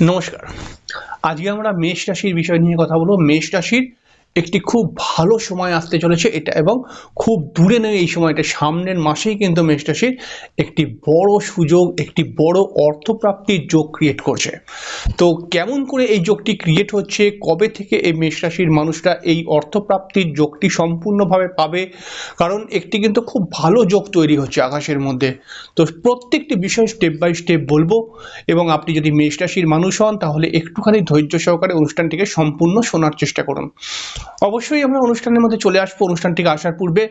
নমস্কার। আজকে আমরা মেষ রাশির বিষয় নিয়ে কথা বলব। মেষ রাশির একটি খুব ভালো সময় আসতে চলেছে এটা এবং খুব দূরে নেই এই সময়টা। সামনের মাসেই কিন্তু মেষ রাশির একটি বড় সুযোগ, একটি বড় অর্থপ্রাপ্তির যোগ ক্রিয়েট করছে। তো কেমন করে এই যোগটি ক্রিয়েট হচ্ছে, কবে থেকে এই মেষ রাশির মানুষরা এই অর্থপ্রাপ্তির যোগটি সম্পূর্ণভাবে পাবে? কারণ একটি কিন্তু খুব ভালো যোগ তৈরি হচ্ছে আকাশের মধ্যে। তো প্রত্যেকটি বিষয় স্টেপ বাই স্টেপ বলব এবং আপনি যদি মেষ রাশির মানুষ হন, তাহলে একটুখানি ধৈর্য সহকারে অনুষ্ঠানটিকে সম্পূর্ণ শোনার চেষ্টা করুন। অবশ্যই আমরা অনুষ্ঠানের মধ্যে চলে আসব। অনুষ্ঠানটিকে আসার পূর্বে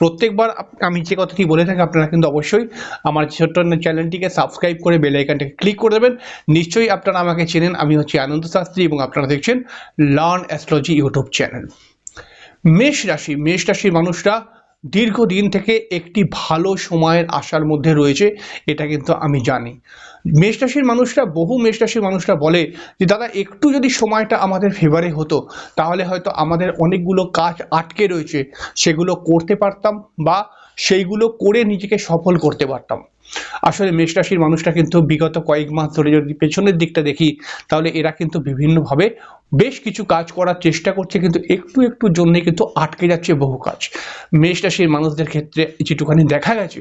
প্রত্যেকবার আমি যে কথাটি বলে থাকি, আপনারা কিন্তু অবশ্যই আমার ছোট্ট চ্যানেলটিকে সাবস্ক্রাইব করে বেল আইকনটাকে ক্লিক করে দেবেন। নিশ্চয়ই আপনারা আমাকে চেনেন। আমি হচ্ছি আনন্দ শাস্ত্রী এবং আপনারা দেখছেন লার্ন অ্যাস্ট্রোলজি ইউটিউব চ্যানেল মেষ রাশি, মেষ রাশির মানুষরা দীর্ঘদিন থেকে একটি ভালো সময়ের আশার মধ্যে রয়েছে, এটা কিন্তু আমি জানি। মেষ রাশির মানুষরা, বহু মেষ রাশির মানুষরা বলে যে, দাদা, একটু যদি সময়টা আমাদের ফেভারে হতো, তাহলে হয়তো আমাদের অনেকগুলো কাজ আটকে রয়েছে, সেগুলো করতে পারতাম বা সেইগুলো করে নিজেকে সফল করতে পারতাম। আসলে মেষ রাশির মানুষরা কিন্তু বিগত কয়েক মাস ধরে যদি পেছনের দিকটা দেখি, তাহলে এরা কিন্তু বিভিন্নভাবে বেশ কিছু কাজ করার চেষ্টা করছে, কিন্তু একটু একটু জন্যে কিন্তু আটকে যাচ্ছে বহু কাজ। মেষ রাশির মানুষদের ক্ষেত্রে যেটুখানি দেখা গেছে,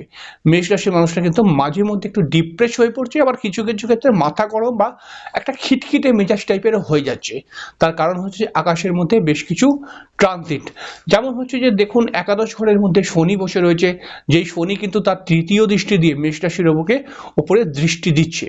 মেষ রাশির মানুষরা কিন্তু মাঝে মধ্যে একটু ডিপ্রেস হয়ে পড়ছে, আবার কিছু কিছু ক্ষেত্রে মাথা গরম বা একটা খিটখিটে মেজাজ টাইপের হয়ে যাচ্ছে। তার কারণ হচ্ছে আকাশের মধ্যে বেশ কিছু ট্রানজিট যেমন হচ্ছে যে দেখুন, একাদশ ঘরের মধ্যে শনি বসে রয়েছে, যেই শনি কিন্তু তার তৃতীয় দৃষ্টি দিয়ে মেষ রাশির ওপরে ওপরে দৃষ্টি দিচ্ছে।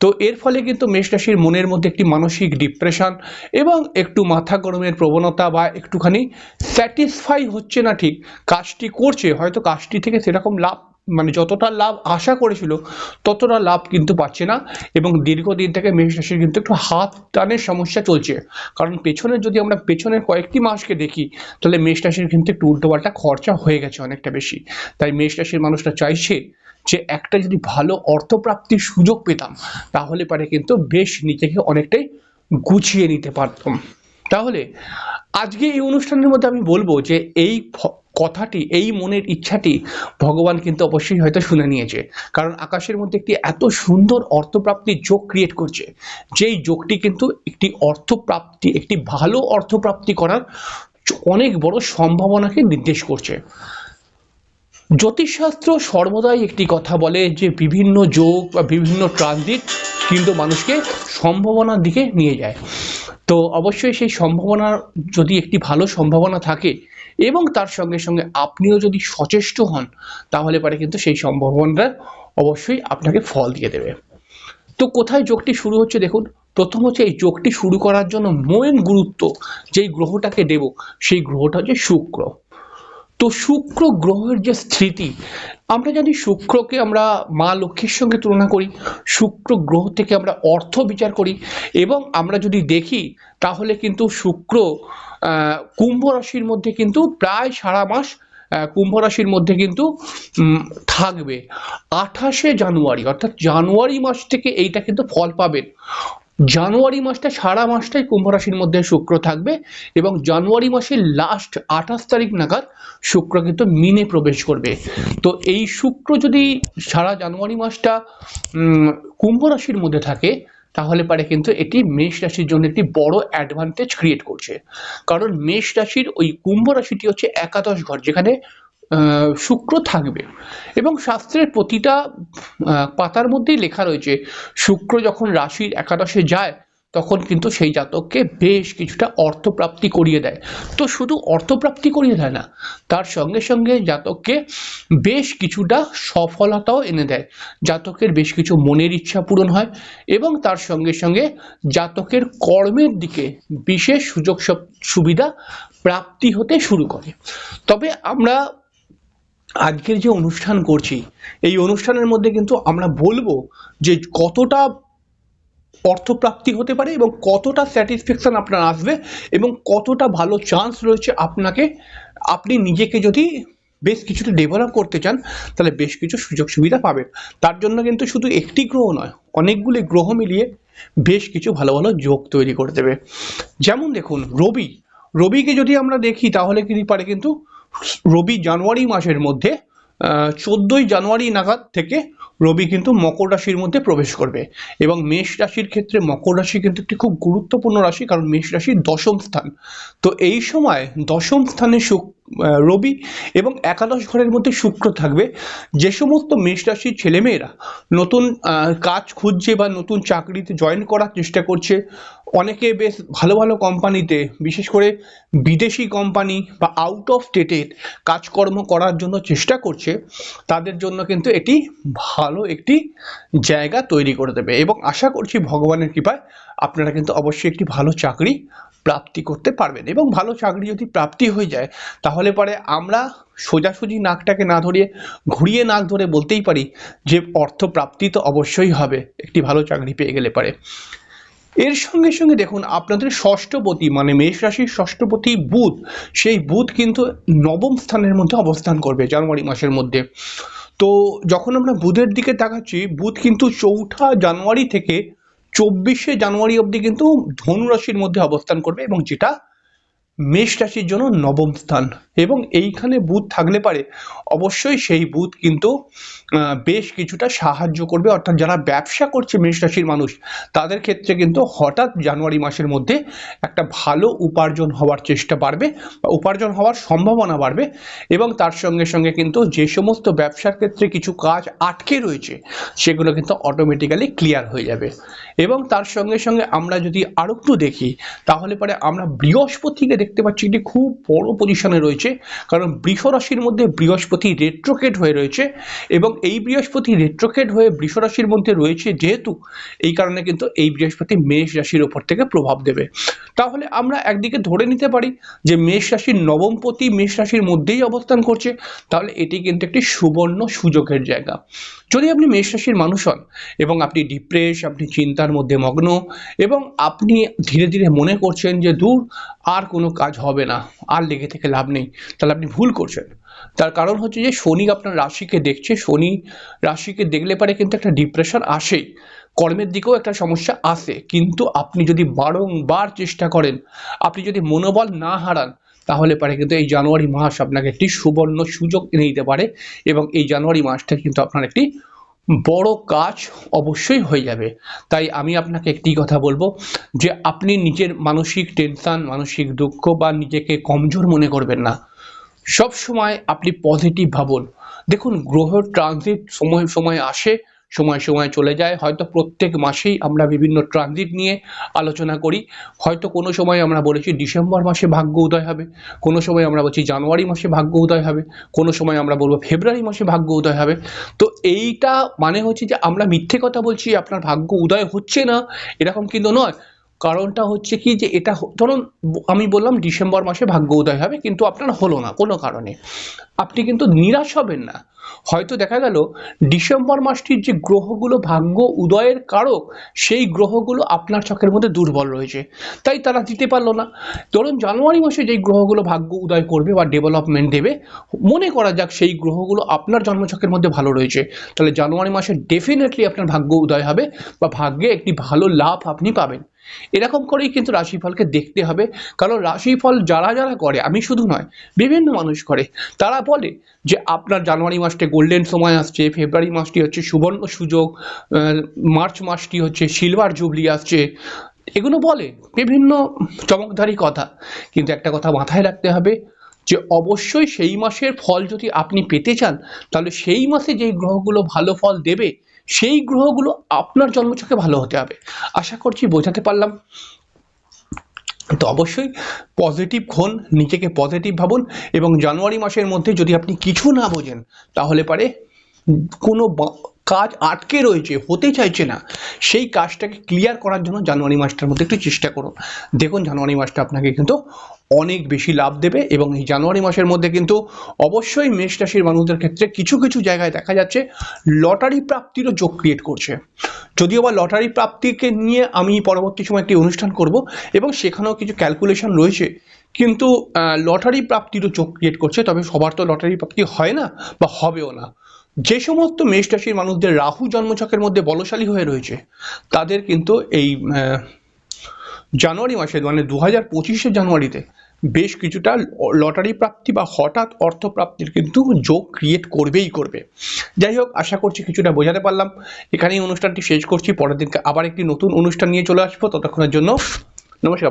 তো এর ফলে কিন্তু মেষ রাশির মনের মধ্যে একটি মানসিক ডিপ্রেশন এবং একটু মাথা গরমের প্রবণতা বা একটুখানি স্যাটিসফাই হচ্ছে না ঠিক, কাজটি করছে, হয়তো কাজটি থেকে সেরকম লাভ মানে যতটা লাভ আশা করেছিল, ততটা লাভ কিন্তু পাচ্ছে না এবং দীর্ঘদিন থেকে মেষ রাশির কিন্তু একটু হাত টানের সমস্যা চলছে। কারণ পেছনের যদি আমরা পেছনের কয়েকটি মাসকে দেখি, তাহলে মেষ রাশির কিন্তু একটু উল্টোপাল্টা খরচা হয়ে গেছে অনেকটা বেশি। তাই মেষ রাশির মানুষরা চাইছে যে একটা যদি ভালো অর্থপ্রাপ্তির সুযোগ পেতাম, তাহলে পারে কিন্তু বেশ নিজেকে অনেকটাই গুছিয়ে নিতে পারতাম। তাহলে আজকে এই অনুষ্ঠানের মধ্যে আমি বলব যে এই কথাটি, এই মনের ইচ্ছাটি ভগবান কিন্তু অবশ্যই হয়তো শুনে নিয়েছে। কারণ আকাশের মধ্যে একটি এত সুন্দর অর্থপ্রাপ্তির যোগ ক্রিয়েট করছে, যেই যোগটি কিন্তু একটি অর্থপ্রাপ্তি, একটি ভালো অর্থপ্রাপ্তি করার অনেক বড় সম্ভাবনাকে নির্দেশ করছে। জ্যোতিষশাস্ত্র সর্বদাই একটি কথা বলে যে বিভিন্ন যোগ বা বিভিন্ন ট্রানজিট কিন্তু মানুষকে সম্ভাবনার দিকে নিয়ে যায়। তো অবশ্যই সেই সম্ভাবনার যদি একটি ভালো সম্ভাবনা থাকে এবং তার সঙ্গে সঙ্গে আপনিও যদি সচেষ্ট হন, তাহলে পারে কিন্তু সেই সম্ভাবনাটা অবশ্যই আপনাকে ফল দিয়ে দেবে। তো কোথায় যোগটি শুরু হচ্ছে দেখুন। প্রথম হচ্ছে এই যোগটি শুরু করার জন্য মেন গুরুত্ব যেই গ্রহটাকে দেব, সেই গ্রহটা হচ্ছে শুক্র। তো শুক্র গ্রহের যে স্থিতি, আমরা জানি শুক্রকে আমরা মা লক্ষ্মীর সঙ্গে তুলনা করি, শুক্র গ্রহ থেকে আমরা অর্থ বিচার করি এবং আমরা যদি দেখি, তাহলে কিন্তু শুক্র কুম্ভ রাশির মধ্যে কিন্তু প্রায় সারা মাস কুম্ভ রাশির মধ্যে কিন্তু থাকবে। আঠাশে জানুয়ারি, অর্থাৎ জানুয়ারি মাস থেকে এইটা কিন্তু ফল পাবেন। জানুয়ারি মাসটা সারা মাসটাই কুম্ভ রাশির মধ্যে শুক্র থাকবে এবং জানুয়ারি মাসের লাস্ট আঠাশ তারিখ নাগাদ শুক্র কিন্তু মিনে প্রবেশ করবে। তো এই শুক্র যদি সারা জানুয়ারি মাসটা কুম্ভ রাশির মধ্যে থাকে, তাহলে পারে কিন্তু এটি মেষ রাশির জন্য একটি বড় অ্যাডভান্টেজ ক্রিয়েট করছে। কারণ মেষ রাশির ওই কুম্ভ রাশিটি হচ্ছে একাদশ ঘর, যেখানে শুক্র থাকবে। এবং শাস্ত্রের প্রতিটা পাতার মধ্যেই লেখা রয়েছে, শুক্র যখন রাশির একাদশে যায়, তখন কিন্তু সেই জাতককে বেশ কিছুটা অর্থপ্রাপ্তি করিয়ে দেয়। তো শুধু অর্থপ্রাপ্তি করিয়ে দেয় না, তার সঙ্গে সঙ্গে জাতককে বেশ কিছুটা সফলতাও এনে দেয়। জাতকের বেশ কিছু মনের ইচ্ছা পূরণ হয় এবং তার সঙ্গে সঙ্গে জাতকের কর্মের দিকে বিশেষ সুযোগ সব- সুবিধা প্রাপ্তি হতে শুরু করে। তবে আমরা আজকের যে অনুষ্ঠান করছি, এই অনুষ্ঠানের মধ্যে কিন্তু আমরা বলব যে কতটা অর্থপ্রাপ্তি হতে পারে এবং কতটা স্যাটিসফ্যাকশন আপনার আসবে এবং কতটা ভালো চান্স রয়েছে আপনাকে, আপনি নিজেকে যদি বেশ কিছুটা ডেভেলপ করতে চান, তাহলে বেশ কিছু সুযোগ সুবিধা পাবেন। তার জন্য কিন্তু শুধু একটি গ্রহ নয়, অনেকগুলি গ্রহ মিলিয়ে বেশ কিছু ভালো ভালো যোগ তৈরি করে দেবে। যেমন দেখুন, রবি। রবিকে যদি আমরা দেখি, তাহলে কি পারে কিন্তু রবি জানুয়ারি মাসের মধ্যে চোদ্দোই জানুয়ারি নাগাদ থেকে রবি কিন্তু মকর রাশির মধ্যে প্রবেশ করবে। এবং মেষ রাশির ক্ষেত্রে মকর রাশি কিন্তু একটি খুব গুরুত্বপূর্ণ রাশি, কারণ মেষ রাশির দশম স্থান। তো এই সময় দশম স্থানে শুক রবি এবং একাদশ ঘরের মধ্যে শুক্র থাকবে। যে সমস্ত মেষ রাশির ছেলেমেয়েরা নতুন কাজ খুঁজছে বা নতুন চাকরিতে জয়েন করার চেষ্টা করছে অনেকে বেশ ভালো ভালো কোম্পানিতে, বিশেষ করে বিদেশি কোম্পানি বা আউট অফ স্টেটের কাজকর্ম করার জন্য চেষ্টা করছে, তাদের জন্য কিন্তু এটি ভালো একটি জায়গা তৈরি করে দেবে। এবং আশা করছি ভগবানের কৃপায় আপনারা কিন্তু অবশ্যই একটি ভালো চাকরি প্রাপ্তি করতে পারবেন। এবং ভালো চাকরি যদি প্রাপ্তি হয়ে যায়, তাহলে পরে আমরা সোজাসুজি নাকটাকে না ধরিয়ে, ঘুরিয়ে নাক ধরে বলতেই পারি যে অর্থ প্রাপ্তি তো অবশ্যই হবে, একটি ভালো চাকরি পেয়ে গেলে পারে। এর সঙ্গে সঙ্গে দেখুন, আপনাদের ষষ্ঠপতি মানে মেষ রাশির ষষ্ঠপতি বুধ, সেই বুধ কিন্তু নবম স্থানের মধ্যে অবস্থান করবে জানুয়ারি মাসের মধ্যে। তো যখন আমরা বুধের দিকে তাকাচ্ছি, বুধ কিন্তু চৌঠা জানুয়ারি থেকে চব্বিশে জানুয়ারি অবধি কিন্তু ধনুরাশির মধ্যে অবস্থান করবে এবং যেটা মেষ রাশির জন্য নবম স্থান। এবং এইখানে বুধ থাকলে পারে। অবশ্যই সেই বুধ কিন্তু বেশ কিছুটা সাহায্য করবে। অর্থাৎ যারা ব্যবসা করছে মেষ রাশির মানুষ, তাদের ক্ষেত্রে কিন্তু হঠাৎ জানুয়ারি মাসের মধ্যে একটা ভালো উপার্জন হওয়ার চেষ্টা বাড়বে বা উপার্জন হওয়ার সম্ভাবনা বাড়বে। এবং তার সঙ্গে সঙ্গে কিন্তু যে সমস্ত ব্যবসার ক্ষেত্রে কিছু কাজ আটকে রয়েছে, সেগুলো কিন্তু অটোমেটিক্যালি ক্লিয়ার হয়ে যাবে। এবং তার সঙ্গে সঙ্গে আমরা যদি আরও একটু দেখি, তাহলে পরে আমরা বৃহস্পতিকে দেখতে পাচ্ছি এটি খুব বড় পজিশনে রয়েছে, কারণ বৃষ রাশির মধ্যে বৃহস্পতি রেট্রোকেট হয়ে রয়েছে এবং এই বৃহস্পতি রেট্রোকেট হয়ে বৃষ রাশির মধ্যে রয়েছে যেহেতু এই কারণে কিন্তু এই বৃহস্পতি মেষ রাশির ওপর থেকে প্রভাব দেবে। তাহলে আমরা একদিকে ধরে নিতে পারি যে মেষ রাশির নবমপতি মেষ রাশির মধ্যেই অবস্থান করছে, তাহলে এটি কিন্তু একটি সুবর্ণ সুযোগের জায়গা। যদি আপনি মেষ রাশির মানুষ হন এবং আপনি ডিপ্রেস আপনি চিন্তার মধ্যে মগ্ন এবং আপনি ধীরে ধীরে মনে করছেন যে দূর, আর কোনো কাজ হবে না, আর লেগে থেকে লাভ নেই। তাহলে আপনি ভুল করছেন। তার কারণ হচ্ছে যে, শনি আপনার রাশিকে দেখছে। শনি রাশিকে দেখলে পারে কিন্তু একটা ডিপ্রেশন আসেই। কর্মের দিকেও একটা সমস্যা আসে। কিন্তু আপনি যদি বারংবার চেষ্টা করেন, আপনি যদি মনোবল না হারান, তাহলে পারে কিন্তু এই জানুয়ারি মাস আপনাকে একটি সুবর্ণ সুযোগ এনে দিতে পারে এবং এই জানুয়ারি মাসটা কিন্তু আপনার একটি বড় কাজ অবশ্যই হয়ে যাবে। তাই আমি আপনাকে একটি কথা বলব যে আপনি নিজের মানসিক টেনশন মানসিক দুঃখ বা নিজেকে কমজোর মনে করবেন না। সব সময় আপনি পজিটিভ ভাবুন। দেখুন, গ্রহ ট্রানজিট সময় সময় আসে সময় সময় চলে যায়। হয়তো প্রত্যেক মাসেই আমরা বিভিন্ন ট্রানজিট নিয়ে আলোচনা করি। হয়তো কোনো সময় আমরা বলেছি ডিসেম্বর মাসে ভাগ্য উদয় হবে। কোনো সময় আমরা বলছি জানুয়ারি মাসে ভাগ্য উদয় হবে। কোনো সময় আমরা বলব ফেব্রুয়ারি মাসে ভাগ্য উদয় হবে। তো এইটা মানে হচ্ছে যে আমরা মিথ্যে কথা বলছি, আপনার ভাগ্য উদয় হচ্ছে না, এরকম কিন্তু নয়। কারণটা হচ্ছে কি যে এটা ধরুন, আমি বললাম ডিসেম্বর মাসে ভাগ্য উদয় হবে, কিন্তু আপনার হলো না কোনো কারণে। আপনি কিন্তু নিরাশ হবেন না। হয়তো দেখা গেল ডিসেম্বর মাসটির যে গ্রহগুলো ভাগ্য উদয়ের কারক, সেই গ্রহগুলো আপনার চোখের মধ্যে দুর্বল রয়েছে। তাই তারা দিতে পারল না। ধরুন জানুয়ারি মাসে যেই গ্রহগুলো ভাগ্য উদয় করবে বা ডেভেলপমেন্ট দেবে, মনে করা যাক সেই গ্রহগুলো আপনার জন্মছকের মধ্যে ভালো রয়েছে। তাহলে জানুয়ারি মাসে ডেফিনেটলি আপনার ভাগ্য উদয় হবে বা ভাগ্যে একটি ভালো লাভ আপনি পাবেন। এরকম করেই কিন্তু রাশিফলকে দেখতে হবে। কারণ রাশিফল যারা যারা করে, আমি শুধু নয়, বিভিন্ন মানুষ করে। তারা বলে যে, আপনার জানুয়ারি মাসটি গোল্ডেন সময় আসছে, ফেব্রুয়ারি মাসটি হচ্ছে সুবর্ণ সুযোগ মার্চ মাসটি হচ্ছে সিলভার জুবলি আসছে। এগুলো বলে বিভিন্ন চমকধারী কথা। কিন্তু একটা কথা মাথায় রাখতে হবে যে, অবশ্যই সেই মাসের ফল যদি আপনি পেতে চান, তাহলে সেই মাসে যেই গ্রহগুলো ভালো ফল দেবে সেই গ্রহগুলো আপনার জন্মছকে ভালো হতে হবে। আশা করছি বোঝাতে পারলাম। তো অবশ্যই পজিটিভ হন নিজেকে পজিটিভ ভাবুন এবং জানুয়ারি মাসের মধ্যে যদি আপনি কিছু না বোঝেন, তাহলে পারে কোনো কাজ আটকে রয়েছে, হতে চাইছে না, সেই কাজটাকে ক্লিয়ার করার জন্য জানুয়ারি মাসটার মধ্যে একটু চেষ্টা করুন। দেখুন জানুয়ারি মাসটা আপনাকে কিন্তু অনেক বেশি লাভ দেবে এবং এই জানুয়ারি মাসের মধ্যে কিন্তু অবশ্যই মেষ রাশির মানুষদের ক্ষেত্রে কিছু কিছু জায়গায় দেখা যাচ্ছে লটারি প্রাপ্তিরও যোগ ক্রিয়েট করছে। যদিও বা লটারি প্রাপ্তিকে নিয়ে আমি পরবর্তী সময় একটি অনুষ্ঠান করব এবং সেখানেও কিছু ক্যালকুলেশন রয়েছে, কিন্তু লটারি প্রাপ্তিরও চোখ ক্রিয়েট করছে, তবে সবার তো লটারি প্রাপ্তি হয় না বা হবেও না। যে সমস্ত মেষ রাশির মানুষদের রাহু জন্মছকের মধ্যে বলশালী হয়ে রয়েছে, তাদের কিন্তু এই জানুয়ারি মাসে মানে দু হাজার পঁচিশে জানুয়ারিতে বেশ কিছুটা লটারি প্রাপ্তি বা হঠাৎ অর্থ প্রাপ্তির কিন্তু যোগ ক্রিয়েট করবেই করবে। যাই হোক, আশা করছি কিছুটা বোঝাতে পারলাম। এখানেই অনুষ্ঠানটি শেষ করছি। পরের দিনকে আবার একটি নতুন অনুষ্ঠান নিয়ে চলে আসব। ততক্ষণের জন্য নমস্কার।